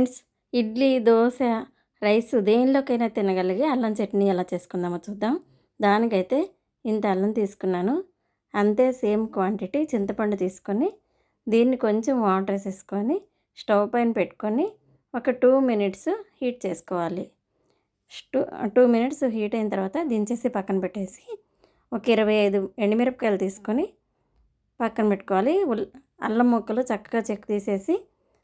Friends idli dosa rice దేనిలోకైనా తినగలిగే అల్లం చట్నీ ఎలా చేసుకుందామో చూద్దాం. దానికైతే ఇంత అల్లం తీసుకున్నాను. అంతే సేమ్ క్వాంటిటీ చింతపండు తీసుకొని దీన్ని కొంచెం వాటర్ వేసేసుకొని స్టవ్ పైన పెట్టుకొని ఒక టూ మినిట్స్ హీట్ చేసుకోవాలి. టూ టూ మినిట్స్ హీట్ అయిన తర్వాత దించేసి పక్కన పెట్టేసి ఒక ఇరవై ఐదు ఎండుమిరపకాయలు తీసుకొని పక్కన పెట్టుకోవాలి. అల్లం ముక్కలు చక్కగా చెక్ తీసేసి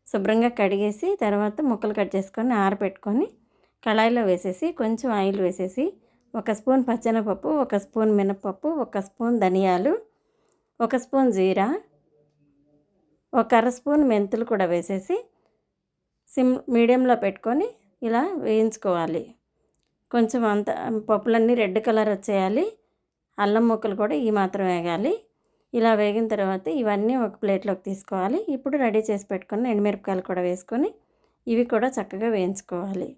శుభ్రంగా కడిగేసి తర్వాత ముక్కలు కట్ చేసుకొని ఆరబెట్టుకొని కళాయిలో వేసేసి కొంచెం ఆయిల్ వేసేసి ఒక స్పూన్ పచ్చెనపప్పు ఒక స్పూన్ మినపప్పు ఒక స్పూన్ ధనియాలు ఒక స్పూన్ జీరా ఒక అర స్పూన్ మెంతులు కూడా వేసేసి సిమ్ మీడియంలో పెట్టుకొని ఇలా వేయించుకోవాలి. కొంచెం అంత పప్పులన్నీ రెడ్ కలర్ వచ్చేయాలి. అల్లం ముక్కలు కూడా ఈ మాత్రం వేగాలి ఇలా వేగిన తర్వాత ఇవన్నీ ఒక ప్లేట్లోకి తీసుకోవాలి. ఇప్పుడు రెడీ చేసి పెట్టుకుని ఎండుమిరపకాయలు కూడా వేసుకొని ఇవి కూడా చక్కగా వేయించుకోవాలి.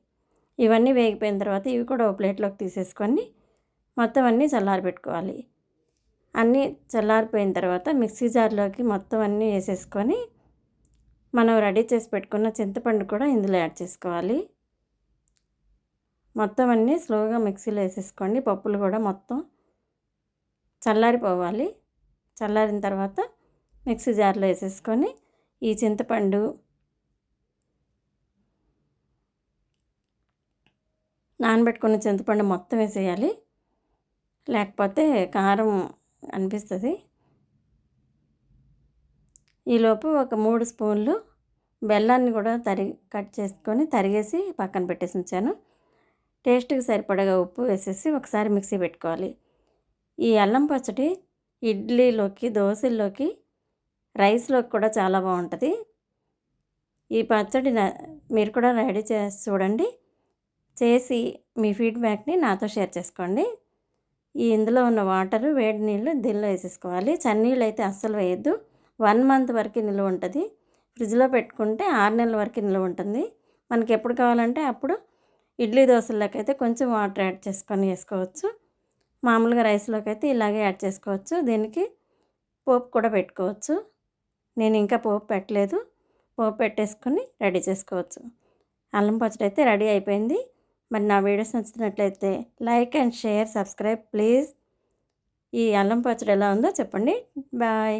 ఇవన్నీ వేగిపోయిన తర్వాత ఇవి కూడా ఒక ప్లేట్లోకి తీసేసుకొని మొత్తం అన్నీ చల్లారి పెట్టుకోవాలి. అన్నీ చల్లారిపోయిన తర్వాత మిక్సీ జార్లోకి మొత్తం అన్నీ వేసేసుకొని మనం రెడీ చేసి పెట్టుకున్న చింతపండు కూడా ఇందులో యాడ్ చేసుకోవాలి. మొత్తం అన్నీ స్లోగా మిక్సీలో వేసేసుకోండి. పప్పులు కూడా మొత్తం చల్లారిపోవాలి. చల్లారిన తర్వాత మిక్సీ జార్లో వేసేసుకొని ఈ చింతపండు నానబెట్టుకున్న చింతపండు మొత్తం వేసేయాలి. లేకపోతే కారం అనిపిస్తుంది. ఈలోపు ఒక మూడు స్పూన్లు బెల్లాన్ని కూడా తరి కట్ చేసుకొని తరిగేసి పక్కన పెట్టేసి ఉంచాను. టేస్ట్కి సరిపడగా ఉప్పు వేసేసి ఒకసారి మిక్సీ పెట్టుకోవాలి. ఈ అల్లం పచ్చడి ఇడ్లీలోకి దోశల్లోకి రైస్లోకి కూడా చాలా బాగుంటుంది. ఈ పచ్చడి మీరు కూడా రెడీ చేసి చూడండి. చేసి మీ ఫీడ్బ్యాక్ని నాతో షేర్ చేసుకోండి. ఈ ఇందులో ఉన్న వాటరు వేడి నీళ్ళు దీనిలో వేసేసుకోవాలి. చన్నీళ్ళు అయితే అస్సలు వేయద్దు. వన్ మంత్ వరకు నిల్వ ఉంటుంది. ఫ్రిడ్జ్లో పెట్టుకుంటే ఆరు నెలల వరకు నిల్వ ఉంటుంది. మనకి ఎప్పుడు కావాలంటే అప్పుడు ఇడ్లీ దోశల్లోకి అయితే కొంచెం వాటర్ యాడ్ చేసుకొని వేసుకోవచ్చు. మామూలుగా రైస్లోకి అయితే ఇలాగే యాడ్ చేసుకోవచ్చు. దీనికి పోపు కూడా పెట్టుకోవచ్చు. నేను ఇంకా పోపు పెట్టలేదు. పోపు పెట్టేసుకొని రెడీ చేసుకోవచ్చు. అల్లం పచ్చడి అయితే రెడీ అయిపోయింది. మరి నా వీడియోస్ నచ్చినట్లయితే like and share subscribe please. ఈ అల్లం పచ్చడి ఎలా ఉందో చెప్పండి. బాయ్.